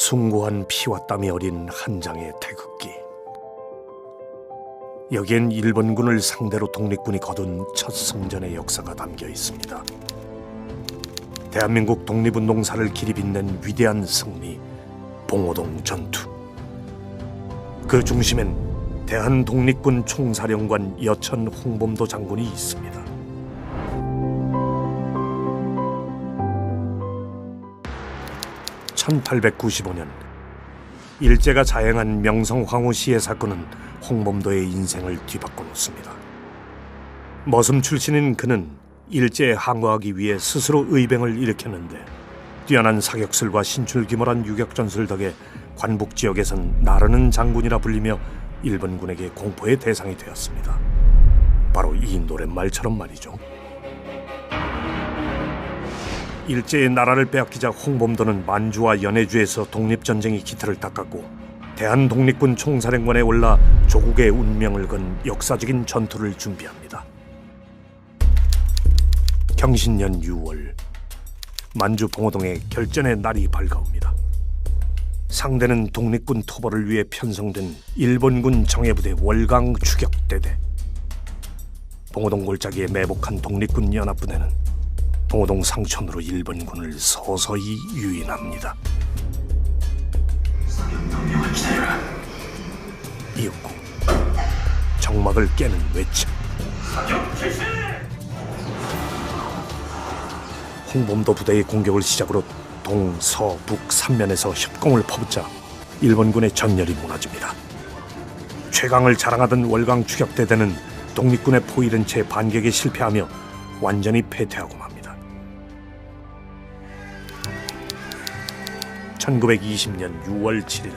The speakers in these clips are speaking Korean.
숭고한 피와 땀이 어린 한 장의 태극기. 여기엔 일본군을 상대로 독립군이 거둔 첫 승전의 역사가 담겨 있습니다. 대한민국 독립운동사를 길이 빛낸 위대한 승리, 봉오동 전투. 그 중심엔 대한독립군 총사령관 여천 홍범도 장군이 있습니다. (1895년) 일제가 자행한 명성 황후 시해 사건은 홍범도의 인생을 뒤바꿔 놓습니다. 머슴 출신인 그는 일제에 항거하기 위해 스스로 의병을 일으켰는데 뛰어난 사격술과 신출귀몰한 유격 전술 덕에 관북 지역에선 나르는 장군이라 불리며 일본군에게 공포의 대상이 되었습니다. 바로 이 노랫말처럼 말이죠. 일제의 나라를 빼앗기자 홍범도는 만주와 연해주에서 독립전쟁의 기틀을 닦았고 대한독립군 총사령관에 올라 조국의 운명을 건 역사적인 전투를 준비합니다. 경신년 6월 만주 봉오동의 결전의 날이 밝아옵니다. 상대는 독립군 토벌을 위해 편성된 일본군 정예부대 월강 추격대대. 봉오동 골짜기에 매복한 독립군 연합부대는 봉오동 상천으로 일본군을 서서히 유인합니다. 이윽고 정막을 깨는 외침. 홍범도 부대의 공격을 시작으로 동, 서, 북 삼면에서 협공을 퍼붓자 일본군의 전열이 무너집니다. 최강을 자랑하던 월강 추격대대는 독립군의 포위된 채 반격에 실패하며 완전히 패퇴하고 맙니다. 1920년 6월 7일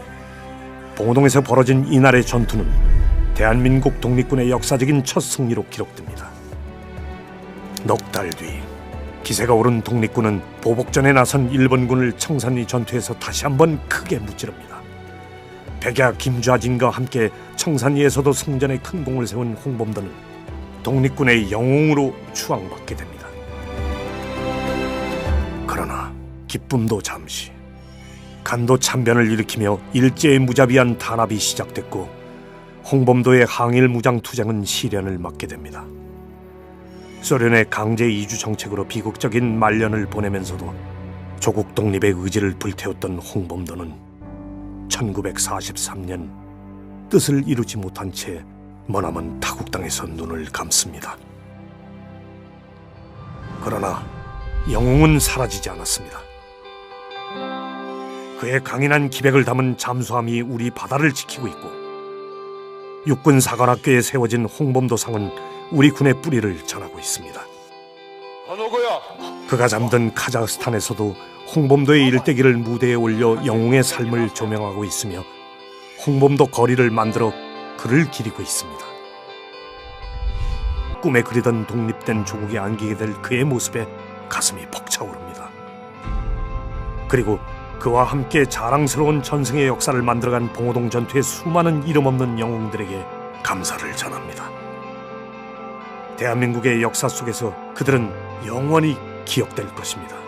봉오동에서 벌어진 이날의 전투는 대한민국 독립군의 역사적인 첫 승리로 기록됩니다. 넉 달 뒤 기세가 오른 독립군은 보복전에 나선 일본군을 청산리 전투에서 다시 한번 크게 무찌릅니다. 백야 김좌진과 함께 청산리에서도 승전에 큰 공을 세운 홍범도는 독립군의 영웅으로 추앙받게 됩니다. 그러나 기쁨도 잠시 간도 참변을 일으키며 일제의 무자비한 탄압이 시작됐고 홍범도의 항일 무장 투쟁은 시련을 맞게 됩니다. 소련의 강제 이주 정책으로 비극적인 말년을 보내면서도 조국 독립의 의지를 불태웠던 홍범도는 1943년 뜻을 이루지 못한 채 머나먼 타국 땅에서 눈을 감습니다. 그러나 영웅은 사라지지 않았습니다. 그의 강인한 기백을 담은 잠수함이 우리 바다를 지키고 있고 육군 사관학교에 세워진 홍범도상은 우리 군의 뿌리를 전하고 있습니다. 그가 잠든 카자흐스탄에서도 홍범도의 일대기를 무대에 올려 영웅의 삶을 조명하고 있으며 홍범도 거리를 만들어 그를 기리고 있습니다. 꿈에 그리던 독립된 조국에 안기게 될 그의 모습에 가슴이 벅차오릅니다. 그리고 그와 함께 자랑스러운 전승의 역사를 만들어간 봉오동 전투의 수많은 이름 없는 영웅들에게 감사를 전합니다. 대한민국의 역사 속에서 그들은 영원히 기억될 것입니다.